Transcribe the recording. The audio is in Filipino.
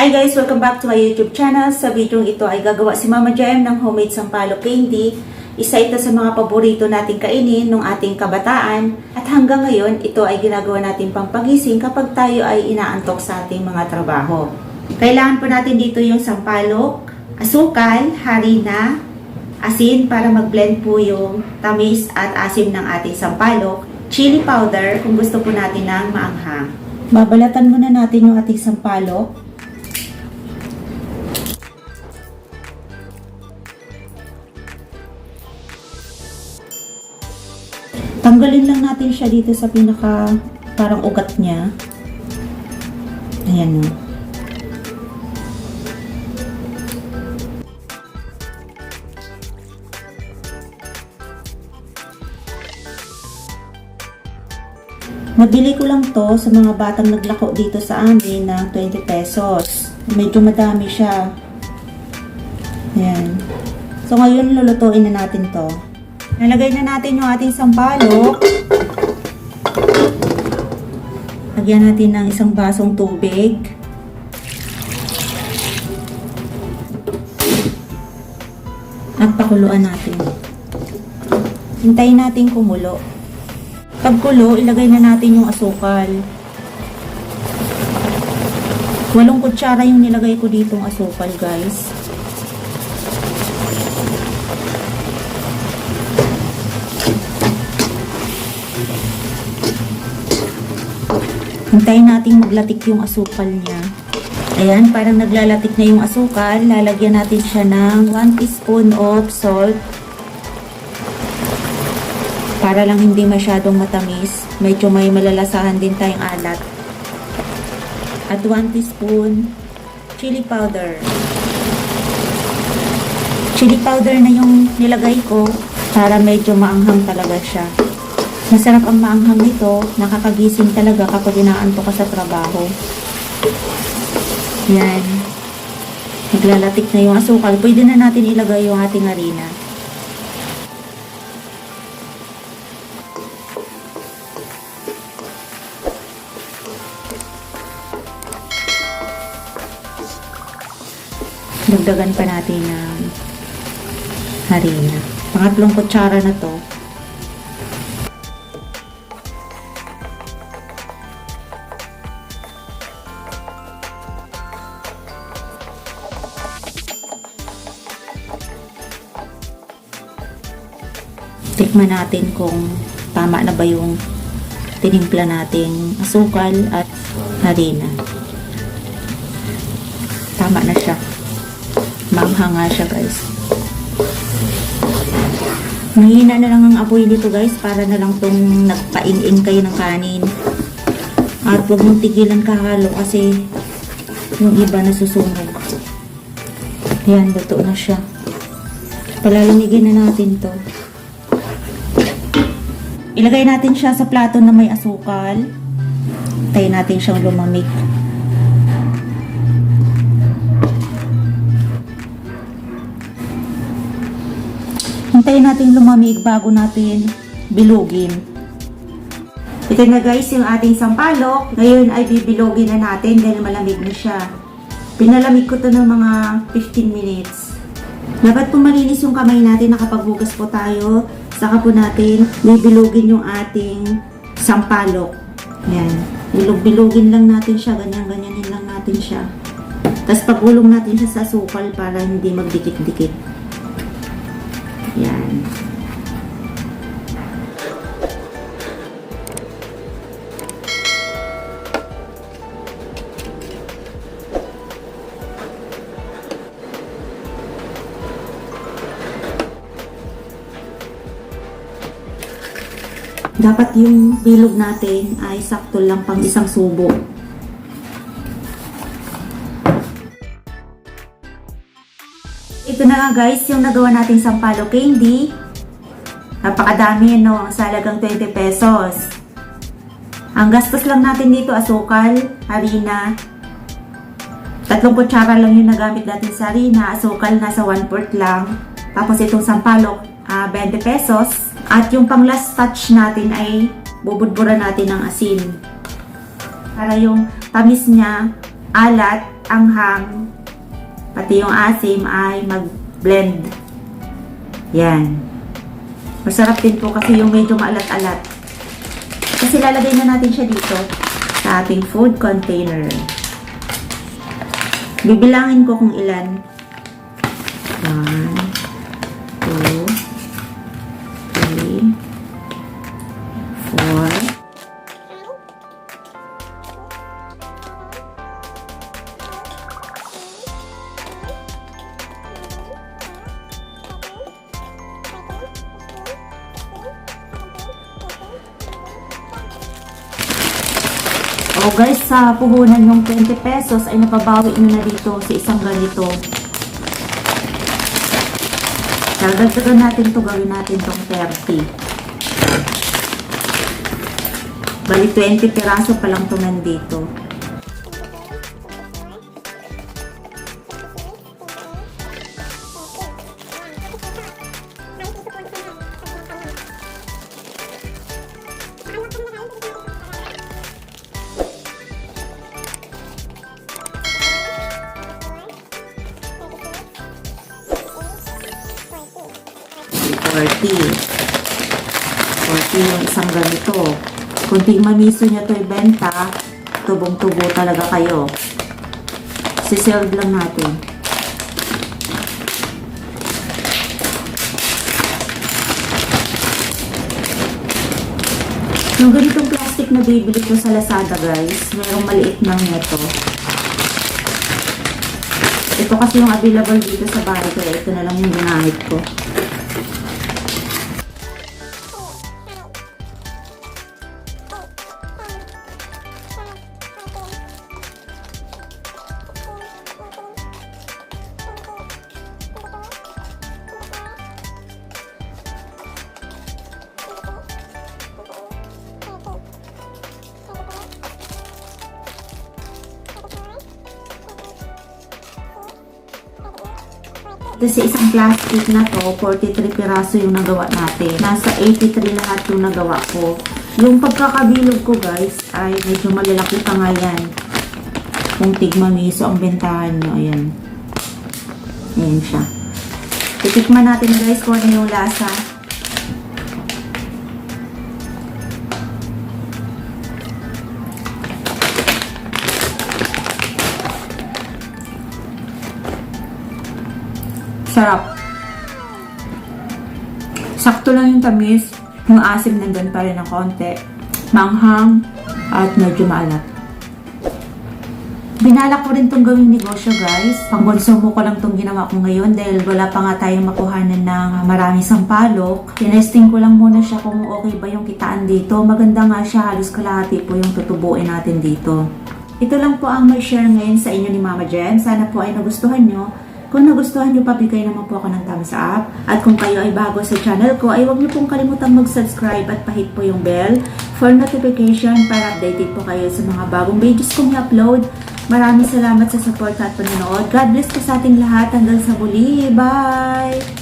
Hi guys! Welcome back to my YouTube channel. Sa video ito ay gagawa si Mama Jem ng homemade sampalok candy. Isa ito sa mga paborito nating kainin nung ating kabataan. At hanggang ngayon, ito ay ginagawa natin pampagising kapag tayo ay inaantok sa ating mga trabaho. Kailangan po natin dito yung sampalok, asukal, harina, asin para mag-blend po yung tamis at asim ng ating sampalok, chili powder kung gusto po natin ng maanghang. Babalatan muna natin yung ating sampalok. Tanggalin lang natin siya dito sa pinaka parang ugat niya. Ayan o. Nabili ko lang to sa mga batang naglako dito sa amin ng 20 pesos. Medyo madami siya. Ayan. So ngayon lulutuin na natin to. Nalagay na natin yung ating sampalok. Lagyan natin ng isang basong tubig. At pakuluan natin. Hintayin natin kumulo. Pag kulo, ilagay na natin yung asukal. Walong kutsara yung nilagay ko ditong asukal, guys. Hintayin natin maglatik yung asukal niya. Ayan, parang naglalatik na yung asukal. Lalagyan natin siya ng 1 teaspoon of salt. Para lang hindi masyadong matamis. Medyo may malalasahan din tayong alat. At 1 teaspoon chili powder. Chili powder na yung nilagay ko para medyo maanghang talaga siya. Masarap ang maanghang nito. Nakakagising talaga kapag inaanto ka sa trabaho. Yan. Naglalatik na yung asukal. Pwede na natin ilagay yung ating harina. Dagdagan pa natin ng harina. Pangatlong kutsara na to. Tikman natin kung tama na ba yung tinimpla nating asukal at harina. Tama na siya. Manghanga siya guys. Mahina na lang ang apoy dito guys para na lang tong nagpaing-ing kayo ng kanin. At huwag mong tigilan kahalo kasi yung iba nasusunog. Yan, luto na siya. Palalamigin na natin to. Ilagay natin siya sa plato na may asukal. Tayo natin siyang lumamig. Hintayin natin lumamig bago natin bilugin. Ito na guys yung ating sampalok. Ngayon ay bibilogin na natin dahil malamig na siya. Pinalamig ko to ng mga 15 minutes. Dapat po malinis yung kamay natin nakapaghugas po tayo. Saka po natin bibilugin yung ating sampalok. Yan. Bilog-bilugin lang natin siya. Ganyan-ganyanin lang natin siya. Tapos pagulong natin siya sa sukal para hindi magdikit-dikit. Dapat yung bilog natin ay sakto lang pang isang subo. Ito na nga guys, yung nagawa nating sampalo candy. Napakadami no, ang salagang 20 pesos. Ang gastos lang natin dito, asukal, harina. Tatlong kutsara lang yung nagamit natin sa harina, asukal nasa 1 fourth lang. Tapos itong sampalok, ah, 20 pesos. At yung pang last touch natin ay bubudbura natin ng asin. Para yung tamis niya, alat, anghang, pati yung asim ay mag-blend. Yan. Masarap din po kasi yung medyo maalat-alat. Kasi lalagay na natin siya dito sa ating food container. Bibilangin ko kung ilan. 1, 2, guys, sa puhunan yung 20 pesos ay napabawi nyo na dito sa isang ganito. Dagdagan natin to gawin natin tong 30. Bali 20 piraso pa lang to nandito. Forty. 40 yung isang ganito. Kung tigmamiso nyo to ibenta, tubong-tubo talaga kayo. Siserve lang natin. Yung ganitong plastic na bibili ko sa Lazada guys, mayroong maliit ng neto. Ito kasi yung available dito sa bahay kaya ito na lang yung ginamit ko. Ito sa isang plastic na to, 43 piraso yung nagawa natin. Nasa 83 lahat yung nagawa ko. Yung pagkakabilog ko guys, ay medyo malalaki pa nga yan. Kung tigmamiso ang bentahan nyo, ayan. Ayan siya. Titikman natin guys kung ano yung lasa. Sarap. Sakto lang yung tamis. Yung asim nandun pa rin ng konti. Manghang at medyo maalat. Binalak ko rin tong gawing negosyo guys. Pang konsumo ko lang tong ginawa ko ngayon dahil wala pa nga tayong makuhanan ng maraming sampalok. Tinesting ko lang muna siya kung okay ba yung kitaan dito. Maganda nga siya, halos kalahati po yung tutubuin natin dito. Ito lang po ang may share ngayon sa inyo ni Mama Jen. Sana po ay nagustuhan nyo. Kung nagustuhan nyo, pabigay naman po ako ng thumbs up. At kung kayo ay bago sa channel ko, ay huwag nyo pong kalimutang mag-subscribe at pahit po yung bell for notification para updated po kayo sa mga bagong videos kong i-upload. Maraming salamat sa support at panonood. God bless po sa ating lahat. Hanggang sa muli. Bye!